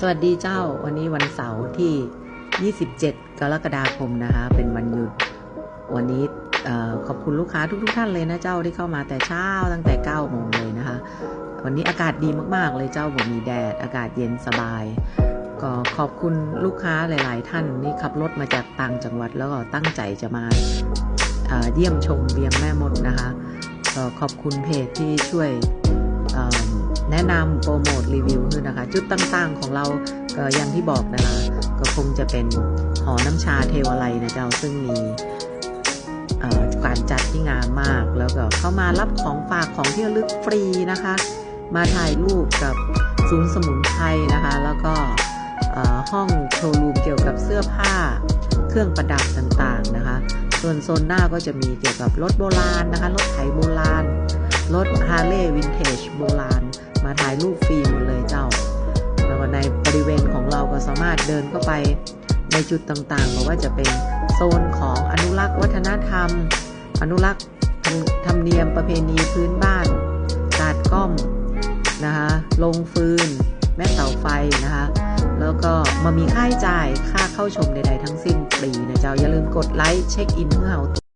สวัสดีเจ้าวันนี้วันเสาร์ที่ 27 กรกฎาคมนะคะ เป็นวันหยุด วันนี้ขอบคุณลูกค้าทุกๆทท่านเลยนะเจ้าที่เข้ามาแต่เช้าตั้งแต่9โมงเลยนะคะ วันนี้อากาศดีมากๆเลยเจ้าผมมีแดด อากาศเย็นสบาย ก็ขอบคุณลูกค้าหลาย ๆ ท่านนี่ขับรถมาจากต่างจังหวัดแล้วก็ตั้งใจจะมาเยี่ยมชมเวียงแม่มดนะคะก็ขอบคุณเพจที่ช่วย แนะนำโปรโมทรีวิวด้วยนะคะ จุดต่างๆของเราก็อย่างที่บอกนะคะ ก็คงจะเป็นหอน้ำชาเทวไลนะเจ้าซึ่งมีการจัดที่งามมากแล้วก็เข้ามารับของฝากของที่ระลึกฟรีนะคะ มาถ่ายรูปกับศูนย์สมุนไพรนะคะ แล้วก็ห้องโชว์รูมเกี่ยวกับเสื้อผ้าเครื่องประดับต่างๆนะคะ ส่วนโซนหน้าก็จะมีเกี่ยวกับรถโบราณนะคะ รถไถโบราณ รถฮาร์เลย์วินเทจโบราณ มาถ่ายรูปฟรีหมดเลยเจ้า แล้วก็ในบริเวณของเราก็สามารถเดินเข้าไปในจุดต่างๆเพราะว่าจะเป็นโซนของอนุรักษ์วัฒนธรรม อนุรักษ์ธรรมธรรมเนียมประเพณีพื้นบ้านกาดก้อมนะคะลงฟืน แม่เสาไฟนะคะ แล้วก็มามีค่าใช้จ่ายค่าเข้าชมใดๆทั้งสิ้นฟรีนะเจ้าอย่าลืมกดไลค์เช็คอินเพื่อเอา